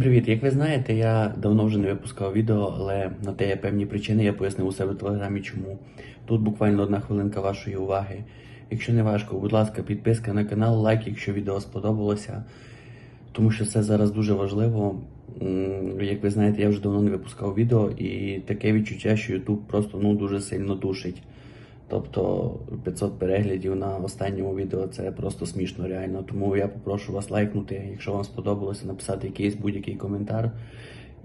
привіт! Як ви знаєте, я давно вже не випускав відео, але на те є певні причини, я пояснив у себе в телеграмі чому. Тут буквально одна хвилинка вашої уваги. Якщо не важко, будь ласка, підписка на канал, лайк, якщо відео сподобалося. Тому що це зараз дуже важливо. Як ви знаєте, я вже давно не випускав відео, і таке відчуття, що YouTube просто ну, дуже сильно душить. Тобто 500 переглядів на останньому відео це просто смішно реально. Тому я попрошу вас лайкнути, якщо вам сподобалося, написати якийсь будь-який коментар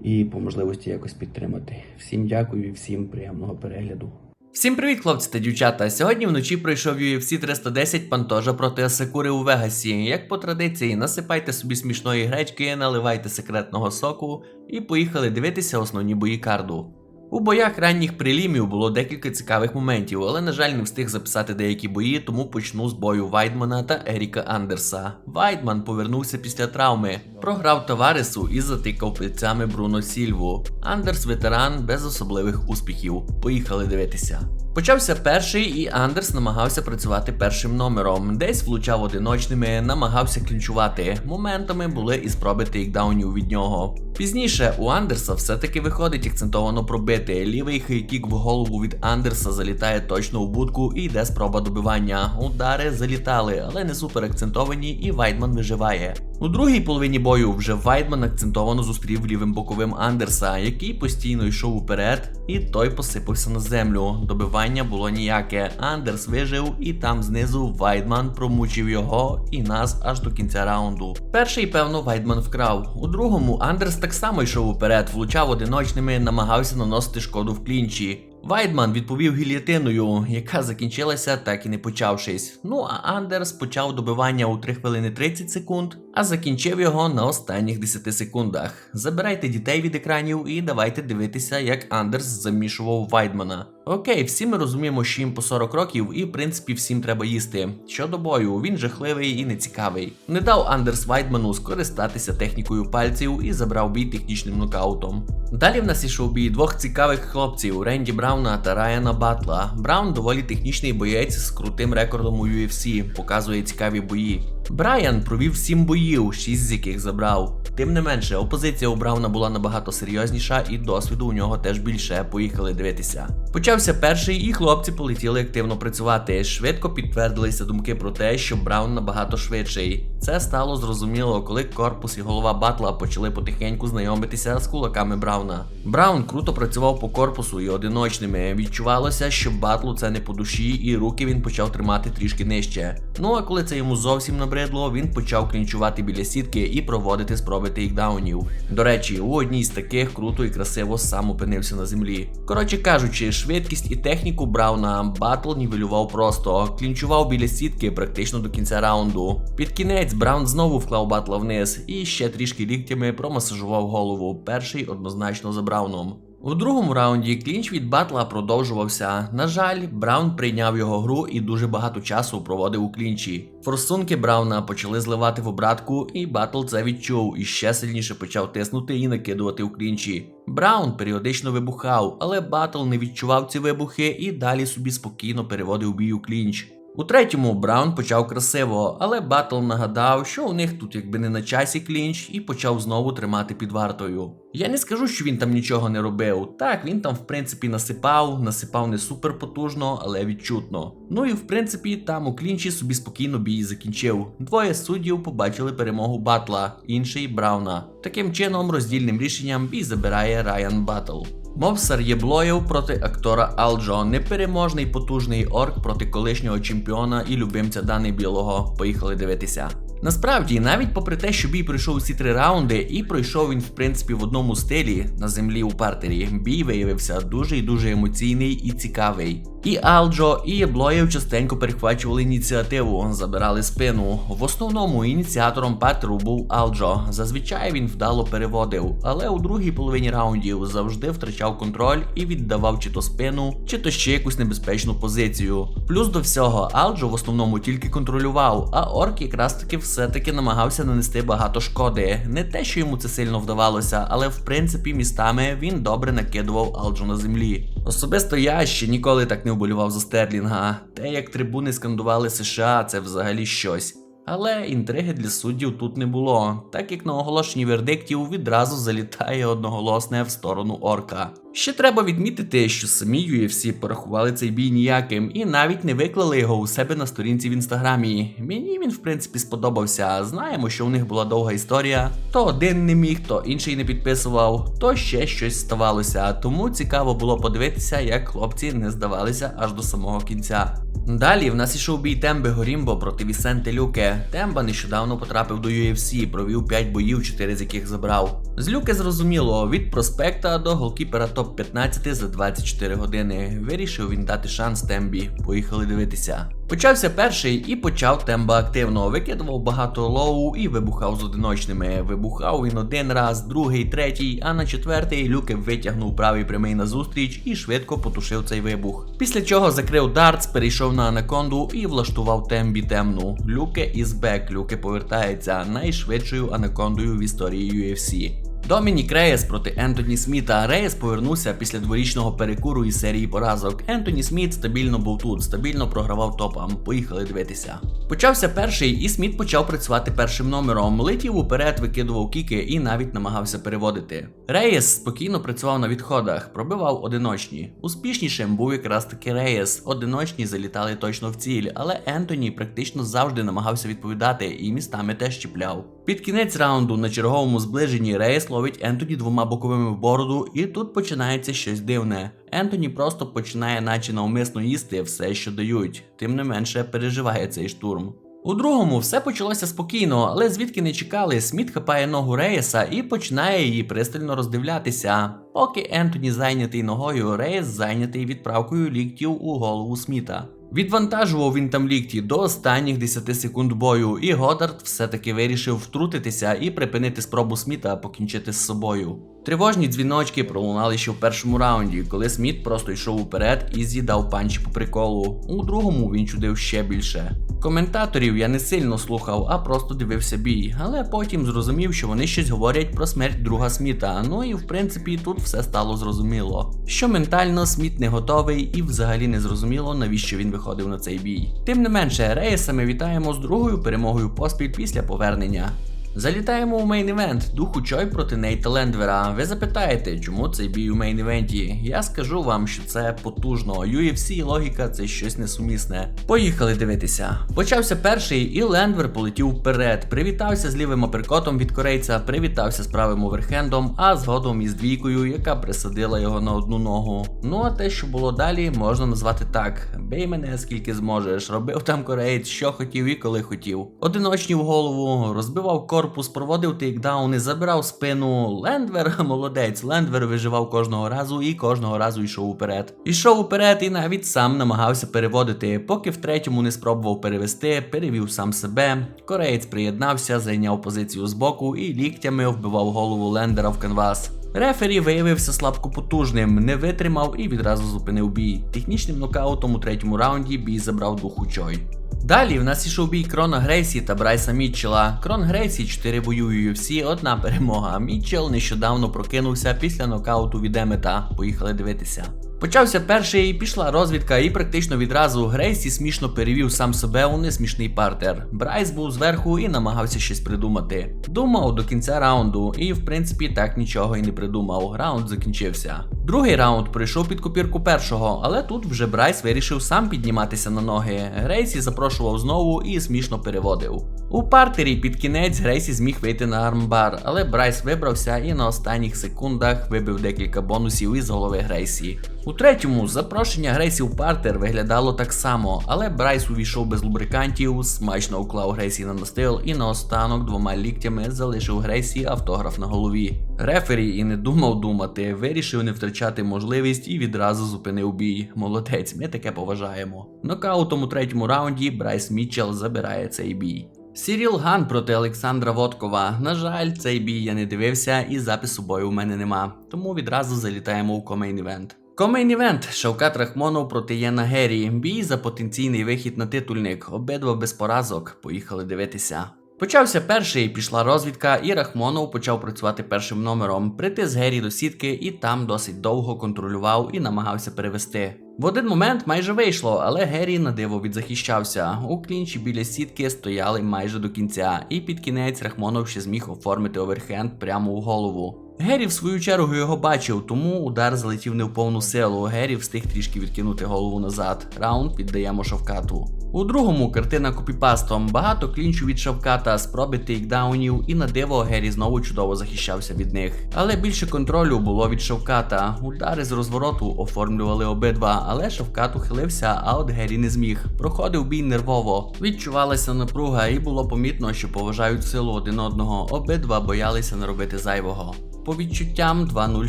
і по можливості якось підтримати. Всім дякую і всім приємного перегляду. Всім привіт, хлопці та дівчата. Сьогодні вночі пройшов UFC 310 Пантожа проти Асакури у Вегасі. Як по традиції, насипайте собі смішної гречки, наливайте секретного соку і поїхали дивитися основні бої карду. У боях ранніх прилімів було декілька цікавих моментів, але, на жаль, не встиг записати деякі бої, тому почну з бою Вайдмана та Еріка Андерса. Вайдман повернувся після травми, програв товарису і затикав пальцями Бруно Сільву. Андерс ветеран без особливих успіхів. Поїхали дивитися. Почався перший, і Андерс намагався працювати першим номером. Десь влучав одиночними, намагався клінчувати. Моментами були і спроби тейкдаунів від нього. Пізніше у Андерса все-таки виходить акцентовано пробити. Лівий хейкік в голову від Андерса залітає точно у будку і йде спроба добивання. Удари залітали, але не супер акцентовані, і Вайдман виживає. У другій половині бою вже Вайдман акцентовано зустрів лівим боковим Андерса, який постійно йшов уперед, і той посипався на землю. Добивання було ніяке. Андерс вижив, і там знизу Вайдман промучив його і нас аж до кінця раунду. Перший, певно, Вайдман вкрав. У другому Андерс так само йшов уперед, влучав одиночними, намагався наносити шкоду в клінчі. Вайдман відповів гільятиною, яка закінчилася так і не почавшись. Ну а Андерс почав добивання у 3 хвилини 30 секунд, а закінчив його на останніх 10 секундах. Забирайте дітей від екранів і давайте дивитися, як Андерс замішував Вайдмана. Окей, всі ми розуміємо, що їм по 40 років, і в принципі всім треба їсти. Щодо бою, він жахливий і нецікавий. Не дав Андерс Вайдману скористатися технікою пальців і забрав бій технічним нокаутом. Далі в нас ішов бій двох цікавих хлопців Ренді Брауна та Райана Батла. Браун доволі технічний боєць з крутим рекордом у UFC, показує цікаві бої. Брайан провів 7 боїв, 6 з яких забрав. Тим не менше, опозиція у Брауна була набагато серйозніша і досвіду у нього теж більше. Поїхали дивитися. Почався перший, і хлопці полетіли активно працювати. Швидко підтвердилися думки про те, що Браун набагато швидший. Це стало зрозуміло, коли корпус і голова Батла почали потихеньку знайомитися з кулаками Брауна. Браун круто працював по корпусу і одиночними. Відчувалося, що батлу це не по душі, і руки він почав тримати трішки нижче. Ну а коли це йому зовсім набридло, він почав клінчувати біля сітки і проводити спроби тейкдаунів. До речі, у одній з таких круто і красиво сам опинився на землі. Коротше кажучи, швидкість і техніку Брауна батл нівелював просто, клінчував біля сітки практично до кінця раунду. Під кінець Браун знову вклав батла вниз і ще трішки ліктями промасажував голову. Перший однозначно за Брауном. У другому раунді клінч від батла продовжувався. На жаль, Браун прийняв його гру і дуже багато часу проводив у клінчі. Форсунки Брауна почали зливати в обратку, і батл це відчув і ще сильніше почав тиснути і накидувати у клінчі. Браун періодично вибухав, але батл не відчував ці вибухи і далі собі спокійно переводив бій у клінч. У третьому Браун почав красиво, але Батл нагадав, що у них тут якби не на часі клінч, і почав знову тримати під вартою. Я не скажу, що він там нічого не робив. Так, він там в принципі насипав, насипав не супер потужно, але відчутно. Ну і в принципі там у клінчі собі спокійно бій закінчив. Двоє суддів побачили перемогу Батла, інший Брауна. Таким чином, роздільним рішенням бій забирає Райан Батл. Мовсар Блоєв проти актора Алджо, непереможний потужний орк проти колишнього чемпіона і любимця Дани Білого. Поїхали дивитися. Насправді, навіть попри те, що бій пройшов усі три раунди, і пройшов він, в принципі, в одному стилі на землі у партері, бій виявився дуже і дуже емоційний і цікавий. І Алджо, і Єблоєв частенько перехвачували ініціативу, забирали спину. В основному ініціатором партеру був Алджо. Зазвичай він вдало переводив, але у другій половині раундів завжди втрачав контроль і віддавав чи то спину, чи то ще якусь небезпечну позицію. Плюс до всього, Алджо в основному тільки контролював, а орк якраз таки все-таки намагався нанести багато шкоди. Не те, що йому це сильно вдавалося, але в принципі містами він добре накидував Алджо на землі. Особисто я ще ніколи так не вболював за Стерлінга. Те, як трибуни скандували США, це взагалі щось. Але інтриги для суддів тут не було, так як на оголошенні вердиктів відразу залітає одноголосне в сторону орка. Ще треба відмітити, що самі UFC порахували цей бій ніяким і навіть не виклали його у себе на сторінці в інстаграмі. Мені він в принципі сподобався. Знаємо, що у них була довга історія. То один не міг, то інший не підписував, то ще щось ставалося. Тому цікаво було подивитися, як хлопці не здавалися аж до самого кінця. Далі в нас ішов бій Темби Горімбо проти Вісенте Люке. Темба нещодавно потрапив до UFC, провів 5 боїв, 4 з яких забрав. З Люке зрозуміло, від проспекта до голкіпера топ-15 за 24 години. Вирішив він дати шанс Тембі. Поїхали дивитися. Почався перший і почав Темба активно. Викидував багато лоу і вибухав з одиночними. Вибухав він один раз, другий, третій, а на четвертий Люке витягнув правий прямий назустріч і швидко потушив цей вибух. Після чого закрив дартс, перейшов на анаконду і влаштував тембі темну. Люке із бек. Люке повертається найшвидшою анакондою в історії UFC. Домінік Реєс проти Ентоні Сміта. Реєс повернувся після дворічного перекуру із серії поразок. Ентоні Сміт стабільно був тут, стабільно програвав топам. Поїхали дивитися. Почався перший, і Сміт почав працювати першим номером. Летів уперед, викидував кіки і навіть намагався переводити. Реєс спокійно працював на відходах, пробивав одиночні. Успішнішим був якраз таки Реєс. Одиночні залітали точно в ціль, але Ентоні практично завжди намагався відповідати і містами теж чіпляв. Під кінець раунду на черговому зближенні Рейс ловить Ентоні двома боковими в бороду, і тут починається щось дивне. Ентоні просто починає, наче навмисно їсти все, що дають, тим не менше переживає цей штурм. У другому все почалося спокійно, але звідки не чекали, Сміт хапає ногу Реєса і починає її пристально роздивлятися. Поки Ентоні зайнятий ногою, Реєс зайнятий відправкою ліктів у голову Сміта. Відвантажував він там лікті до останніх 10 секунд бою, і Годард все-таки вирішив втрутитися і припинити спробу Сміта покінчити з собою. Тривожні дзвіночки пролунали ще в першому раунді, коли Сміт просто йшов уперед і з'їдав панчі по приколу. У другому він чудив ще більше. Коментаторів я не сильно слухав, а просто дивився бій, але потім зрозумів, що вони щось говорять про смерть друга Сміта. Ну і в принципі тут все стало зрозуміло. Що ментально Сміт не готовий і взагалі не зрозуміло, навіщо він виходив на цей бій. Тим не менше, Реєса ми вітаємо з другою перемогою поспіль після повернення. Залітаємо у мейн-івент Духу Чой проти Нейта Лендвера. Ви запитаєте, чому цей бій у мейн-івенті? Я скажу вам, що це потужно. UFC логіка це щось несумісне. Поїхали дивитися. Почався перший, і Лендвер полетів вперед. Привітався з лівим аперкотом від корейця, привітався з правим оверхендом, а згодом із двійкою, яка присадила його на одну ногу. Ну а те, що було далі, можна назвати так: бей мене скільки зможеш. Робив там кореєць, що хотів і коли хотів. Одиночні в голову, розбивав корпус, проводив тейкдауни, забирав спину. Лендвер молодець. Лендвер виживав кожного разу і кожного разу йшов уперед. Ішов уперед і навіть сам намагався переводити, поки в третьому не спробував перевести, перевів сам себе. Кореєць приєднався, зайняв позицію збоку і ліктями вбивав голову Лендера в канвас. Рефері виявився слабкопотужним, не витримав і відразу зупинив бій. Технічним нокаутом у третьому раунді бій забрав духу Чой. Далі в нас ішов бій Крона Грейсі та Брайса Мітчела. Крон Грейсі 4 бою UFC, одна перемога. Мітчел нещодавно прокинувся після нокауту від Емета. Поїхали дивитися. Почався перший, пішла розвідка, і практично відразу Грейсі смішно перевів сам себе у несмішний партер. Брайс був зверху і намагався щось придумати. Думав до кінця раунду, і в принципі так нічого і не придумав. Раунд закінчився. Другий раунд прийшов під копірку першого, але тут вже Брайс вирішив сам підніматися на ноги. Грейсі запрошував знову і смішно переводив. У партері під кінець Грейсі зміг вийти на армбар, але Брайс вибрався і на останніх секундах вибив декілька бонусів із голови Грейсі. У третьому запрошення Грейсі в партер виглядало так само, але Брайс увійшов без лубрикантів, смачно уклав Грейсі на настил і наостанок двома ліктями залишив Грейсі автограф на голові. Рефері і не думав думати, вирішив не втрачати можливість і відразу зупинив бій. Молодець, ми таке поважаємо. Нокаутом у третьому раунді Брайс Мітчелл забирає цей бій. Сіріл Ган проти Олександра Водкова. На жаль, цей бій я не дивився і запису бою у мене нема. Тому відразу залітаємо у комейн івент. Комейн івент Шавкат Рахмонов проти Єна Геррі. Бій за потенційний вихід на титульник. Обидва без поразок. Поїхали дивитися. Почався перший, пішла розвідка, і Рахмонов почав працювати першим номером, притис Геррі до сітки і там досить довго контролював і намагався перевести. В один момент майже вийшло, але Геррі на диво відзахищався. У клінчі біля сітки стояли майже до кінця, і під кінець Рахмонов ще зміг оформити оверхенд прямо у голову. Геррі в свою чергу його бачив, тому удар залетів не в повну силу. Геррі встиг трішки відкинути голову назад. Раунд віддаємо Шавкату. У другому картина копіпастом. Багато клінчу від Шавката, спроби тейкдаунів, і на диво Геррі знову чудово захищався від них. Але більше контролю було від Шавката. Удари з розвороту оформлювали обидва, але Шавкат ухилився, а от Геррі не зміг. Проходив бій нервово. Відчувалася напруга, і було помітно, що поважають силу один одного. Обидва боялися наробити зайвого. По відчуттям 2-0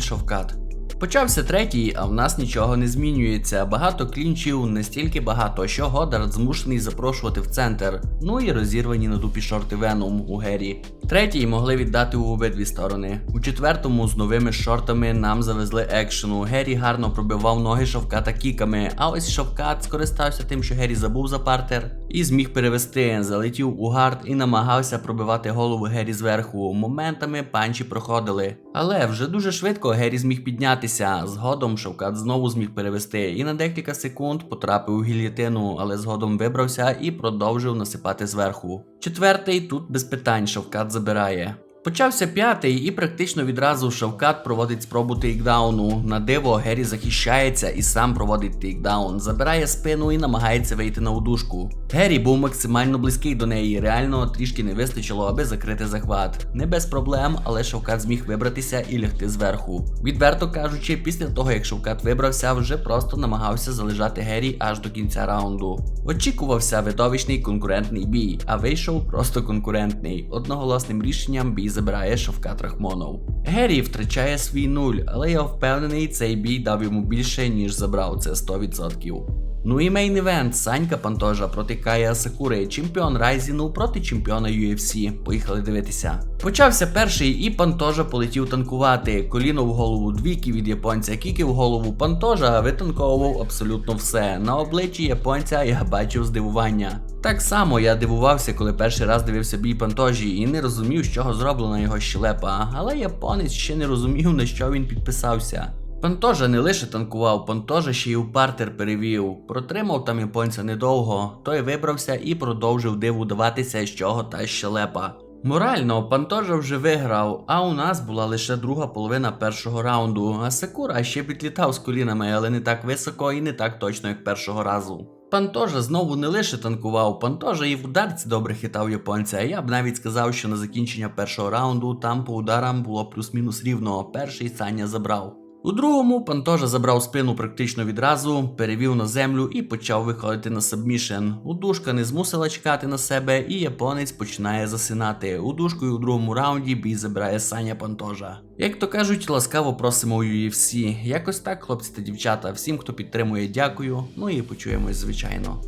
Шавкат. Почався третій, а в нас нічого не змінюється. Багато клінчів, настільки багато, що Годард змушений запрошувати в центр. Ну і розірвані на дупі шорти Веном у Гері. Третій могли віддати у обидві сторони. У четвертому з новими шортами нам завезли екшену. Гері гарно пробивав ноги Шавката кіками, а ось Шавкат скористався тим, що Гері забув за партер, і зміг перевести. Залетів у гард і намагався пробивати голову Гері зверху. Моментами панчі проходили. Але вже дуже швидко Гері зміг піднятися. Згодом Шавкат знову зміг перевести і на декілька секунд потрапив у гільєтину, але згодом вибрався і продовжив насипати зверху. Четвертий тут без питань Шавкат забирає. Почався п'ятий, і практично відразу Шавкат проводить спробу тейкдауну. На диво Гері захищається і сам проводить тейкдаун, забирає спину і намагається вийти на удушку. Гері був максимально близький до неї, реально трішки не вистачило, аби закрити захват. Не без проблем, але Шавкат зміг вибратися і лягти зверху. Відверто кажучи, після того як Шавкат вибрався, вже просто намагався залежати Гері аж до кінця раунду. Очікувався видовищний конкурентний бій, а вийшов просто конкурентний. Одноголосним рішенням бій забирає Шавкат Рахмонов. Геррі втрачає свій нуль, але я впевнений, цей бій дав йому більше, ніж забрав це 100%. Ну і мейн івент Санька Пантожа проти Кая Асакури, чемпіон Райзіну проти чемпіона UFC. Поїхали дивитися. Почався перший, і Пантожа полетів танкувати. Коліно в голову двійки від японця, кіки в голову Пантожа витанковував абсолютно все. На обличчі японця я бачив здивування. Так само я дивувався, коли перший раз дивився бій Пантожі і не розумів, з чого зроблена його щелепа. Але японець ще не розумів, на що він підписався. Пантожа не лише танкував, Пантожа ще й у партер перевів. Протримав там японця недовго, той вибрався і продовжив диву даватися, з чого та щелепа. Морально, Пантожа вже виграв, а у нас була лише друга половина першого раунду, а Сакура ще підлітав з колінами, але не так високо і не так точно, як першого разу. Пантожа знову не лише танкував, Пантожа і в ударці добре хитав японця. Я б навіть сказав, що на закінчення першого раунду там по ударам було плюс-мінус рівно. Перший Саня забрав. У другому Пантожа забрав спину практично відразу, перевів на землю і почав виходити на сабмішен. Удушка не змусила чекати на себе, і японець починає засинати. Удушкою у другому раунді бій забирає Саня Пантожа. Як то кажуть, ласкаво просимо у UFC. Якось так, хлопці та дівчата. Всім, хто підтримує, дякую. Ну і почуємось, звичайно.